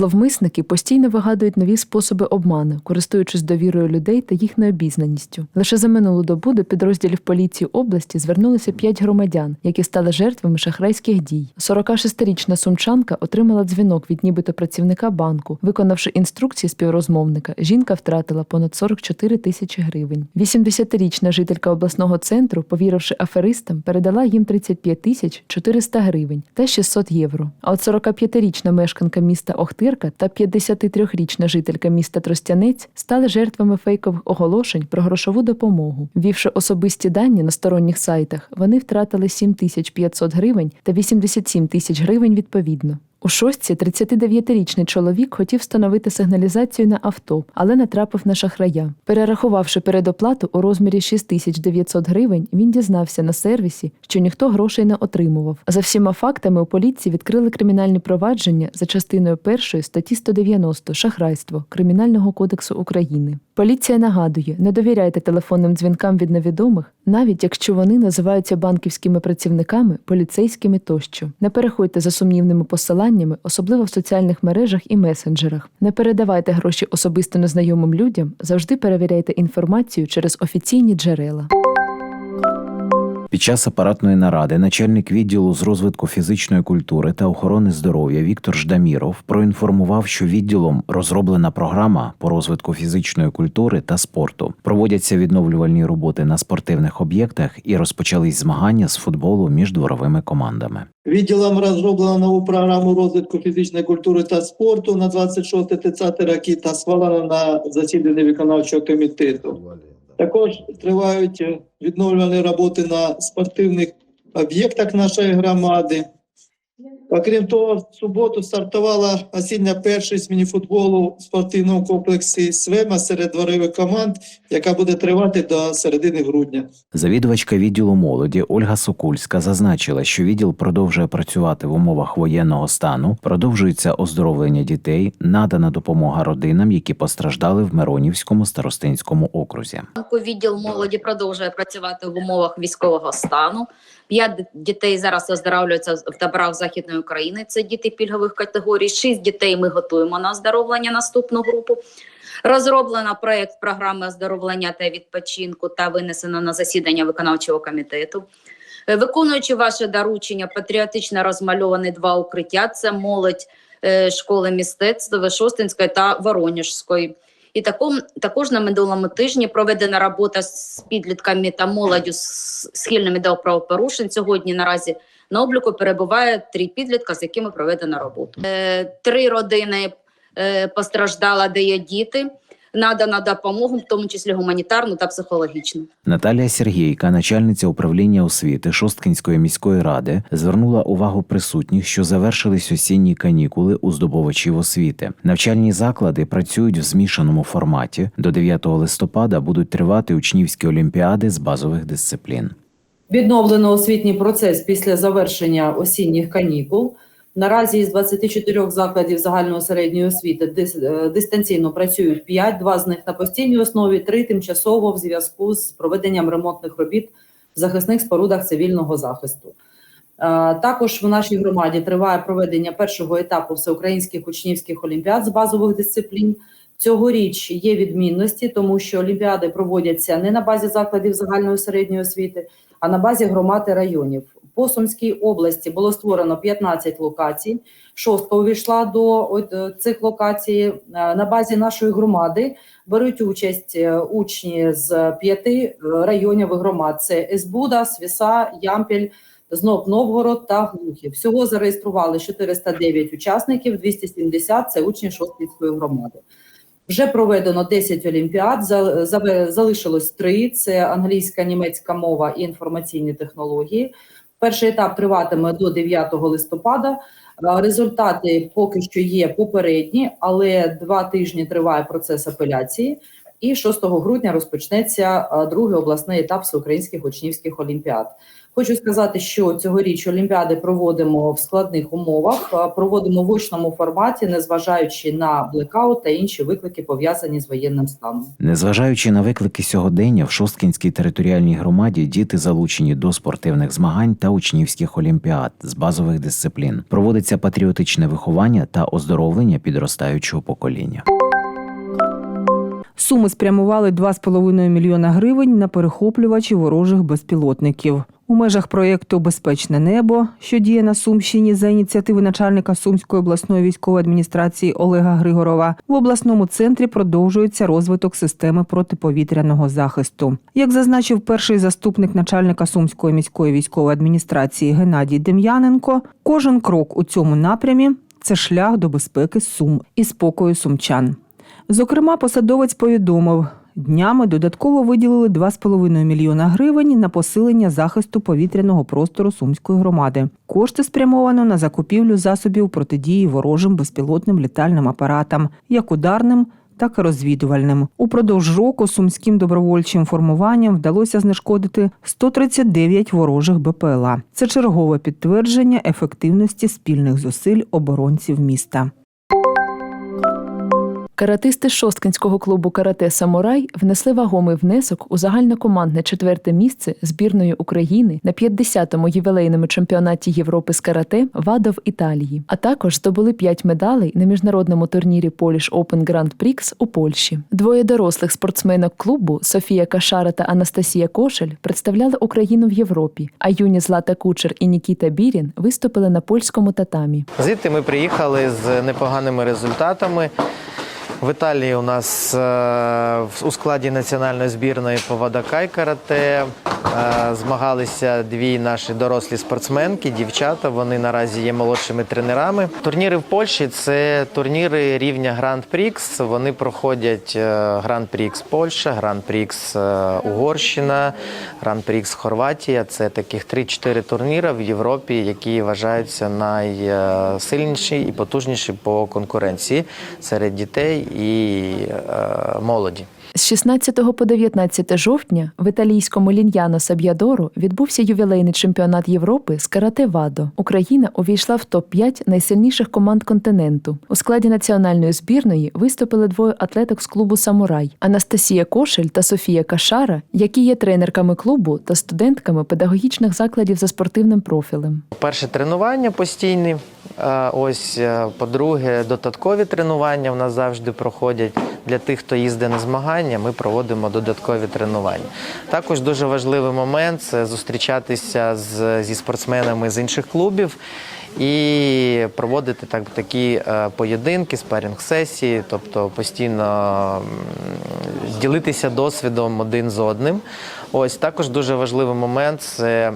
Зловмисники постійно вигадують нові способи обману, користуючись довірою людей та їх необізнаністю. Лише за минулу добу до підрозділів поліції області звернулися п'ять громадян, які стали жертвами шахрайських дій. 46-річна сумчанка отримала дзвінок від нібито працівника банку. Виконавши інструкції співрозмовника, жінка втратила понад 44 тисячі гривень. 80-річна жителька обласного центру, повіривши аферистам, передала їм 35 тисяч 400 гривень та 600 євро. А от 45-річна мешканка міста Охтирка та 53-річна жителька міста Тростянець стали жертвами фейкових оголошень про грошову допомогу. Ввівши особисті дані на сторонніх сайтах, вони втратили 7500 гривень та 87 тисяч гривень відповідно. У шостці 39-річний чоловік хотів встановити сигналізацію на авто, але натрапив на шахрая. Перерахувавши передоплату у розмірі 6900 гривень, він дізнався на сервісі, що ніхто грошей не отримував. За всіма фактами у поліції відкрили кримінальні провадження за частиною першої статті 190 шахрайство Кримінального кодексу України. Поліція нагадує: не довіряйте телефонним дзвінкам від невідомих, навіть якщо вони називаються банківськими працівниками, поліцейськими тощо. Не переходьте за сумнівними посиланнями, особливо в соціальних мережах і месенджерах. Не передавайте гроші особисто незнайомим людям. Завжди перевіряйте інформацію через офіційні джерела. Під час апаратної наради начальник відділу з розвитку фізичної культури та охорони здоров'я Віктор Ждаміров проінформував, що відділом розроблена програма по розвитку фізичної культури та спорту. Проводяться відновлювальні роботи на спортивних об'єктах і розпочались змагання з футболу між дворовими командами. Відділом розроблено нову програму розвитку фізичної культури та спорту на 26-30 роки та схвалена на засіданні виконавчого комітету. Також тривають відновлювані роботи на спортивних об'єктах нашої громади. Окрім того, в суботу стартувала осіння першість мініфутболу в спортивному комплексі Свема серед дворових команд, яка буде тривати до середини грудня. Завідувачка відділу молоді Ольга Сокульська зазначила, що відділ продовжує працювати в умовах воєнного стану, продовжується оздоровлення дітей, надана допомога родинам, які постраждали в Миронівському старостинському окрузі. Відділ молоді продовжує працювати в умовах військового стану. П'ять дітей зараз оздоровлюються в таборах Західної України. Це діти пільгових категорій. Шість дітей ми готуємо на оздоровлення наступну групу. Розроблено проєкт програми оздоровлення та відпочинку та винесено на засідання виконавчого комітету. Е, Виконуючи ваше доручення, патріотично розмальовані два укриття: це молодь е, школи мистецтв Вишостинської та Воронежської. І таком, також на минулому тижні проведена робота з підлітками та молоддю з схильними до правопорушень. Сьогодні наразі на обліку перебуває три підлітка, з якими проведена робота. Е, три родини е, постраждала, де є діти. Надана допомогу, в тому числі гуманітарну та психологічну. Наталія Сергійка, начальниця управління освіти Шосткинської міської ради, звернула увагу присутніх, що завершились осінні канікули у здобувачів освіти. Навчальні заклади працюють в змішаному форматі. До 9 листопада будуть тривати учнівські олімпіади з базових дисциплін. Відновлено освітній процес після завершення осінніх канікул. Наразі із 24 закладів загальної середньої освіти е, дистанційно працюють 5, два з них на постійній основі, три тимчасово в зв'язку з проведенням ремонтних робіт в захисних спорудах цивільного захисту. Е, Також в нашій громаді триває проведення першого етапу всеукраїнських учнівських олімпіад з базових дисциплін. Цьогоріч є відмінності, тому що олімпіади проводяться не на базі закладів загальної середньої освіти, а на базі громад і районів. По Сумській області було створено 15 локацій. Шостка увійшла до е, цих локацій. Е, На базі нашої громади беруть участь е, учні з п'яти районів і громад: це Есбуда, Свіса, Ямпіль, знов Новгород та Глухів. Всього зареєстрували 409 учасників, 270 – це учні Шосткінської громади. Вже проведено 10 олімпіад, за- за- залишилось 3 – це англійська, німецька мова і інформаційні технології. Перший етап триватиме до 9 листопада. Результати поки що є попередні, але два тижні триває процес апеляції. І 6 грудня розпочнеться другий обласний етап всеукраїнських учнівських олімпіад. Хочу сказати, що цьогоріч олімпіади проводимо в складних умовах, проводимо в очному форматі, незважаючи на блекаут та інші виклики пов'язані з воєнним станом. Незважаючи на виклики сьогодення, в Шосткінській територіальній громаді діти залучені до спортивних змагань та учнівських олімпіад з базових дисциплін. Проводиться патріотичне виховання та оздоровлення підростаючого покоління. Суми спрямували 2,5 мільйона гривень на перехоплювачі ворожих безпілотників. У межах проєкту Безпечне небо, що діє на Сумщині за ініціативи начальника Сумської обласної військової адміністрації Олега Григорова, в обласному центрі продовжується розвиток системи протиповітряного захисту. Як зазначив перший заступник начальника Сумської міської військової адміністрації Геннадій Дем'яненко, кожен крок у цьому напрямі це шлях до безпеки Сум і спокою сумчан. Зокрема, посадовець повідомив, днями додатково виділили 2,5 мільйона гривень на посилення захисту повітряного простору Сумської громади. Кошти спрямовано на закупівлю засобів протидії ворожим безпілотним літальним апаратам, як ударним, так і розвідувальним. Упродовж року сумським добровольчим формуванням вдалося знешкодити 139 ворожих БПЛА. Це чергове підтвердження ефективності спільних зусиль оборонців міста. Каратисти Шосткинського клубу Карате Самурай внесли вагомий внесок у загальнокомандне четверте місце збірної України на 50-му ювілейному чемпіонаті Європи з карате ВАДА в Італії, а також здобули 5 медалей на міжнародному турнірі Polish Open Grand Prix у Польщі. Двоє дорослих спортсменок клубу Софія Кашара та Анастасія Кошель представляли Україну в Європі, а юні Злата Кучер і Нікіта Бірін виступили на польському татамі. Звідти ми приїхали з непоганими результатами. В Італії у нас е, у складі національної збірної по водокай карате змагалися дві наші дорослі спортсменки, дівчата. Вони наразі є молодшими тренерами. Турніри в Польщі це турніри рівня Гранд Прікс. Вони проходять е, Гранд Прікс Польща, Гранд Прікс е, Угорщина, Гранд Прікс Хорватія. Це таких 3-4 турніри в Європі, які вважаються найсильніші і потужніші по конкуренції серед дітей і е, молоді. З 16 по 19 жовтня в італійському Ліньяно Саб'ядоро відбувся ювілейний чемпіонат Європи з карате Вадо. Україна увійшла в топ-5 найсильніших команд континенту. У складі національної збірної виступили двоє атлеток з клубу Самурай Анастасія Кошель та Софія Кашара, які є тренерками клубу та студентками педагогічних закладів за спортивним профілем. Перше тренування постійні. Е, Ось, е, по-друге, додаткові тренування в нас завжди проходять для тих, хто їздить на змагання. Ми проводимо додаткові тренування. Також дуже важливий момент це зустрічатися з, зі спортсменами з інших клубів і проводити так, такі е, поєдинки, спарінг-сесії, тобто постійно ділитися досвідом один з одним. Ось також дуже важливий момент це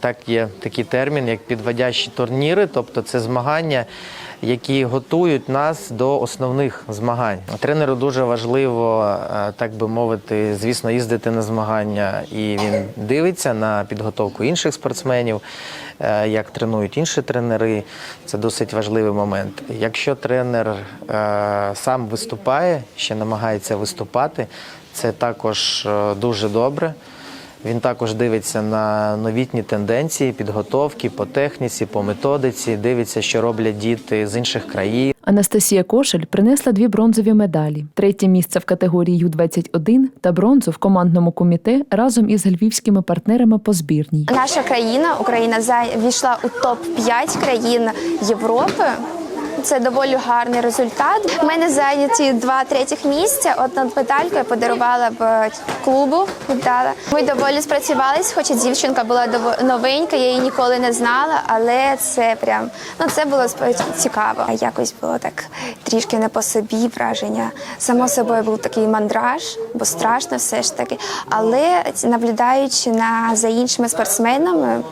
так є такий термін, як підводящі турніри, тобто це змагання. Які готують нас до основних змагань. Тренеру дуже важливо, е, так би мовити, звісно, їздити на змагання, і він дивиться на підготовку інших спортсменів, е, як тренують інші тренери. Це досить важливий момент. Якщо тренер е, сам виступає, ще намагається виступати, це також е, дуже добре. Він також дивиться на новітні тенденції, підготовки по техніці, по методиці, дивиться, що роблять діти з інших країн. Анастасія Кошель принесла дві бронзові медалі: третє місце в категорії Ю-21 та бронзу в командному коміте разом із львівськими партнерами по збірній. Наша країна, Україна, війшла у топ 5 країн Європи. Це доволі гарний результат. У мене зайняті два третіх місця. Одну медальку я подарувала б клубу. Віддала. Ми доволі спрацювались, хоча дівчинка була новенька, я її ніколи не знала, але це прям ну це було цікаво. Якось було так трішки не по собі враження. Само собою був такий мандраж, бо страшно все ж таки. Але наблюдаючи на за іншими спортсменами.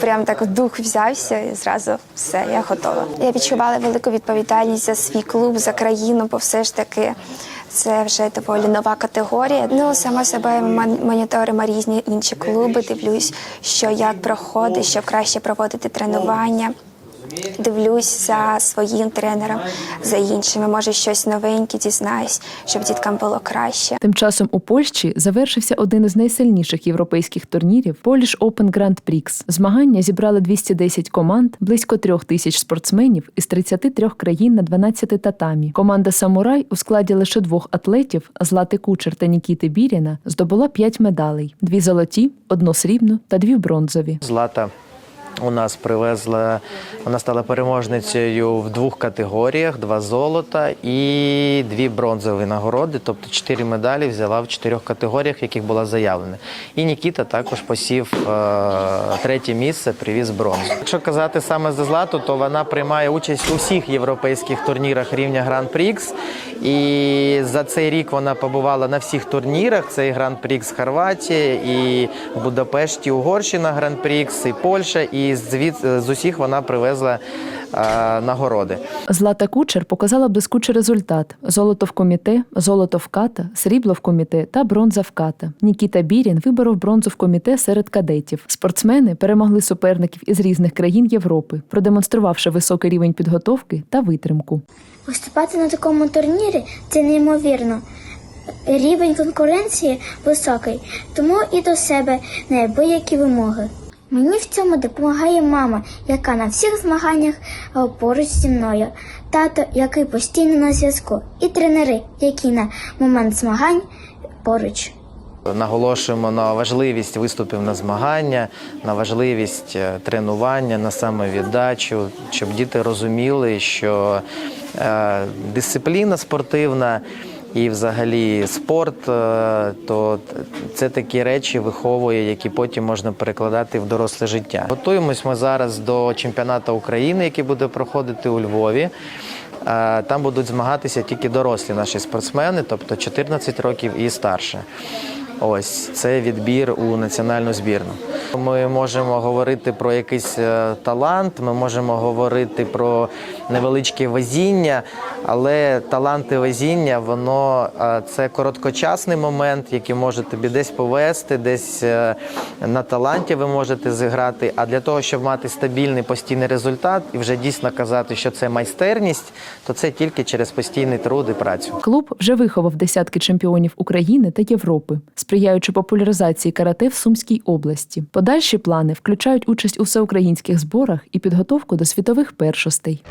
Прям так дух взявся і зразу все, я готова. Я відчувала велику відповідальність за свій клуб, за країну, бо все ж таки це вже доволі нова категорія. Ну, собою, ми моніторимо різні інші клуби, дивлюсь, що як проходить, щоб краще проводити тренування. Дивлюсь за своїм тренером, за іншими. Може, щось новеньке дізнаюсь, щоб діткам було краще. Тим часом у Польщі завершився один із найсильніших європейських турнірів Polish Open Grand Prix. Змагання зібрали 210 команд, близько трьох тисяч спортсменів із 33 країн на 12 татамі. Команда Самурай у складі лише двох атлетів Злати Кучер та Нікіти Біріна здобула 5 медалей: дві золоті, одну срібну та дві бронзові. Злата у нас привезла, вона стала переможницею в двох категоріях: два золота і дві бронзові нагороди, тобто чотири медалі взяла в чотирьох категоріях, в яких була заявлена. І Нікіта також посів е, третє місце, привіз бронзу. Якщо казати саме за злату, то вона приймає участь у всіх європейських турнірах рівня Гран-Прікс. І за цей рік вона побувала на всіх турнірах. Це і Гран-Прікс Хорватія, і в Будапешті Угорщина Гран-Прікс, і Польща. І звід з усіх вона привезла е, нагороди. Злата Кучер показала блискучий результат: золото в коміте, золото в ката, срібло в коміте та бронза в ката. Нікіта Бірін виборов бронзу в коміте серед кадетів. Спортсмени перемогли суперників із різних країн Європи, продемонструвавши високий рівень підготовки та витримку. Виступати на такому турнірі це неймовірно. Рівень конкуренції високий, тому і до себе неабиякі вимоги. Мені в цьому допомагає мама, яка на всіх змаганнях е, поруч зі мною, тато, який постійно на зв'язку, і тренери, які на момент змагань поруч. Наголошуємо на важливість виступів на змагання, на важливість е, тренування, на самовіддачу, щоб діти розуміли, що е, дисципліна спортивна і взагалі спорт, е, то це такі речі виховує, які потім можна перекладати в доросле життя. Готуємось ми зараз до чемпіонату України, який буде проходити у Львові. Е, Там будуть змагатися тільки дорослі наші спортсмени, тобто 14 років і старше. Ось це відбір у національну збірну. Ми можемо говорити про якийсь е, талант, ми можемо говорити про невеличке везіння, але талант і везіння воно е, це короткочасний момент, який може тобі десь повести, десь е, на таланті ви можете зіграти. А для того, щоб мати стабільний постійний результат і вже дійсно казати, що це майстерність, то це тільки через постійний труд і працю. Клуб вже виховав десятки чемпіонів України та Європи, сприяючи популяризації карате в Сумській області. Подальші плани включають участь у всеукраїнських зборах і підготовку до світових першостей.